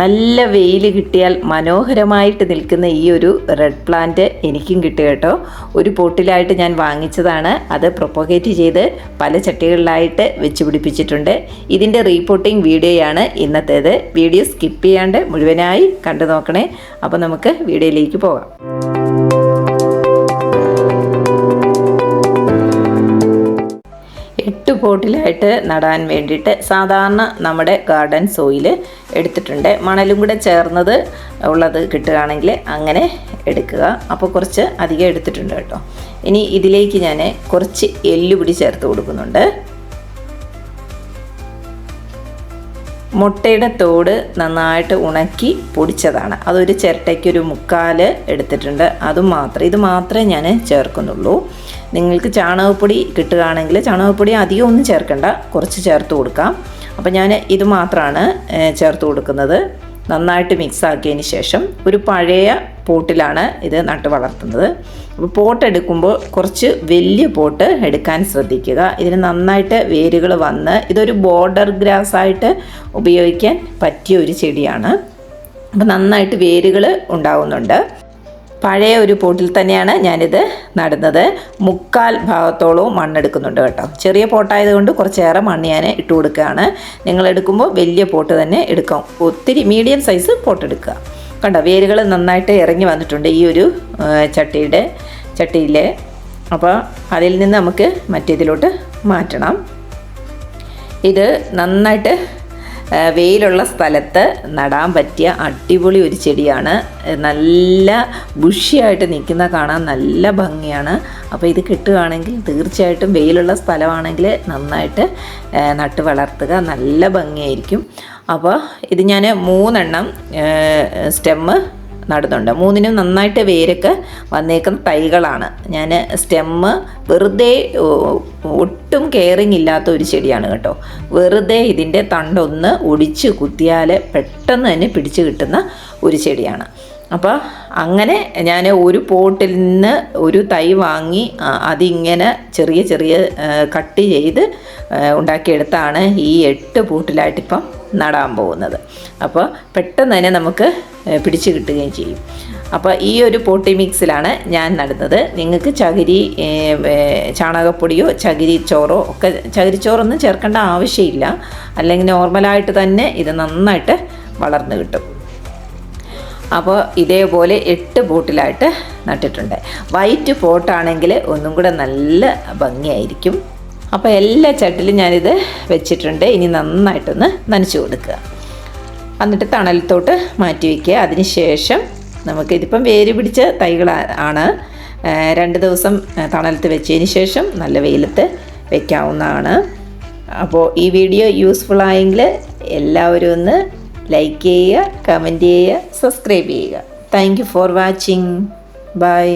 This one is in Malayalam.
നല്ല വെയിൽ കിട്ടിയാൽ മനോഹരമായിട്ട് നിൽക്കുന്ന ഈ ഒരു റെഡ് പ്ലാന്റ് എനിക്കും കിട്ടി കേട്ടോ. ഒരു പോട്ടിലായിട്ട് ഞാൻ വാങ്ങിച്ചതാണ്. അത് പ്രൊപ്പോഗേറ്റ് ചെയ്ത് പല ചട്ടികളിലായിട്ട് വെച്ച് പിടിപ്പിച്ചിട്ടുണ്ട്. ഇതിന്റെ റീപോർട്ടിംഗ് വീഡിയോയാണ് ഇന്നത്തേത്. വീഡിയോ സ്കിപ്പ് ചെയ്യാണ്ട് മുഴുവനായി കണ്ടു നോക്കണേ. അപ്പോൾ നമുക്ക് വീഡിയോയിലേക്ക് പോകാം. എട്ട് പോട്ടിലായിട്ട് നടാൻ വേണ്ടിയിട്ട് സാധാരണ നമ്മുടെ ഗാർഡൻ സോയിൽ എടുത്തിട്ടുണ്ട്. മണലും കൂടെ ചേർന്നത് ഉള്ളത് കിട്ടുകയാണെങ്കിൽ അങ്ങനെ എടുക്കുക. അപ്പോൾ കുറച്ച് അധികം എടുത്തിട്ടുണ്ട് കേട്ടോ. ഇനി ഇതിലേക്ക് ഞാൻ കുറച്ച് എല്ലുപൊടി ചേർത്ത് കൊടുക്കുന്നുണ്ട്. മുട്ടയുടെ തോട് നന്നായിട്ട് ഉണക്കി പൊടിച്ചതാണ്. അതൊരു ചിരട്ടയ്ക്ക് ഒരു മുക്കാൽ എടുത്തിട്ടുണ്ട്. അതും മാത്രം ഇത് മാത്രമേ ഞാൻ ചേർക്കുന്നുള്ളൂ. നിങ്ങൾക്ക് ചാണകപ്പൊടി കിട്ടുകയാണെങ്കിൽ ചാണകപ്പൊടി അധികം ഒന്നും ചേർക്കണ്ട. കുറച്ച് ചേർത്ത് കൊടുക്കാം. അപ്പോൾ ഞാൻ ഇത് മാത്രമാണ് ചേർത്ത് കൊടുക്കുന്നത്. നന്നായിട്ട് മിക്സ് ആക്കിയതിന് ശേഷം ഒരു പഴയ പോട്ടിലാണ് ഇത് നട്ട് വളർത്തുന്നത്. അപ്പോൾ പോട്ട് എടുക്കുമ്പോൾ കുറച്ച് വലിയ പോട്ട് എടുക്കാൻ ശ്രദ്ധിക്കുക. ഇതിന് നന്നായിട്ട് വേരുകൾ വന്ന് ഇതൊരു ബോർഡർ ഗ്രാസ് ആയിട്ട് ഉപയോഗിക്കാൻ പറ്റിയ ഒരു ചെടിയാണ്. അപ്പോൾ നന്നായിട്ട് വേരുകൾ ഉണ്ടാകുന്നുണ്ട് പഴയ ഒരു പോട്ടിൽ തന്നെയാണ് ഞാനിത് നടുന്നത്. മുക്കാൽ ഭാഗത്തോളവും മണ്ണെടുക്കുന്നുണ്ട് കേട്ടോ. ചെറിയ പോട്ടായതുകൊണ്ട് കുറച്ചേറെ മണ്ണ് ഞാൻ ഇട്ട് കൊടുക്കുകയാണ് നിങ്ങൾ എടുക്കുമ്പോൾ വലിയ പോട്ട് തന്നെ എടുക്കാം. ഒത്തിരി മീഡിയം സൈസ് പോട്ട് എടുക്കുക കണ്ടോ വേരുകൾ നന്നായിട്ട് ഇറങ്ങി വന്നിട്ടുണ്ട് ഈ ഒരു ചട്ടിയുടെ ചട്ടിയിൽ അപ്പോൾ അതിൽ നിന്ന് നമുക്ക് മറ്റേതിലോട്ട് മാറ്റണം. ഇത് നന്നായിട്ട് വെയിലുള്ള സ്ഥലത്ത് നടാൻ പറ്റിയ അടിപൊളി ഒരു ചെടിയാണ്. നല്ല ബുഷിയായിട്ട് നിൽക്കുന്ന കാണാൻ നല്ല ഭംഗിയാണ്. അപ്പോൾ ഇത് കിട്ടുകയാണെങ്കിൽ തീർച്ചയായിട്ടും വെയിലുള്ള സ്ഥലമാണെങ്കിൽ നന്നായിട്ട് നട്ട് വളർത്തുക. നല്ല ഭംഗിയായിരിക്കും. അപ്പോൾ ഇത് ഞാൻ മൂന്നെണ്ണം സ്റ്റെമ്മ് നടുന്നുണ്ട്. മൂന്നിനും നന്നായിട്ട് വേരൊക്കെ വന്നേക്കുന്ന തൈകളാണ്. ഞാൻ സ്റ്റെമ്മ് വെറുതെ ഒട്ടും കെയറിങ് ഇല്ലാത്ത ഒരു ചെടിയാണ് കേട്ടോ. വെറുതെ ഇതിന്റെ തണ്ടൊന്ന് ഒടിച്ച് കുത്തിയാൽ പെട്ടെന്ന് തന്നെ പിടിച്ച് കിട്ടുന്ന ഒരു ചെടിയാണ്. അപ്പോൾ അങ്ങനെ ഞാൻ ഒരു പോട്ടിൽ നിന്ന് ഒരു തൈ വാങ്ങി അതിങ്ങനെ ചെറിയ ചെറിയ കട്ട് ചെയ്ത് ഉണ്ടാക്കിയെടുത്താണ് ഈ എട്ട് പൂട്ടിലായിട്ടിപ്പം നടാൻ പോകുന്നത്. അപ്പോൾ പെട്ടെന്ന് തന്നെ നമുക്ക് പിടിച്ചു കിട്ടുകയും ചെയ്യും. അപ്പോൾ ഈ ഒരു പോട്ടി മിക്സിലാണ് ഞാൻ നടുന്നത്. നിങ്ങൾക്ക് ചകിരി ചാണകപ്പൊടിയോ ചകിരി ചോറോ ഒക്കെ ചകിരിച്ചോറൊന്നും ചേർക്കേണ്ട ആവശ്യമില്ല. അല്ലെങ്കിൽ നോർമലായിട്ട് തന്നെ ഇത് നന്നായിട്ട് വളർന്നു കിട്ടും. അപ്പോൾ ഇതേപോലെ എട്ട് ബോട്ടിലായിട്ട് നട്ടിട്ടുണ്ട്. വൈറ്റ് പോട്ടാണെങ്കിൽ ഒന്നും കൂടെ നല്ല ഭംഗിയായിരിക്കും. അപ്പോൾ എല്ലാ ചട്ടിലും ഞാനിത് വെച്ചിട്ടുണ്ട്. ഇനി നന്നായിട്ടൊന്ന് നനച്ചു കൊടുക്കുക. എന്നിട്ട് തണലത്തോട്ട് മാറ്റി വയ്ക്കുക അതിന് ശേഷം നമുക്ക് ഇതിപ്പം വേര് പിടിച്ച തൈകൾ ആണ്. രണ്ട് ദിവസം തണലത്ത് വെച്ചതിന് ശേഷം നല്ല വെയിലത്ത് വെക്കാവുന്നതാണ്. അപ്പോൾ ഈ വീഡിയോ യൂസ്ഫുൾ ആയെങ്കിൽ എല്ലാവരും ഒന്ന് ലൈക്ക് ചെയ്യുക കമന്റ് ചെയ്യുക സബ്സ്ക്രൈബ് ചെയ്യുക. Thank you for watching bye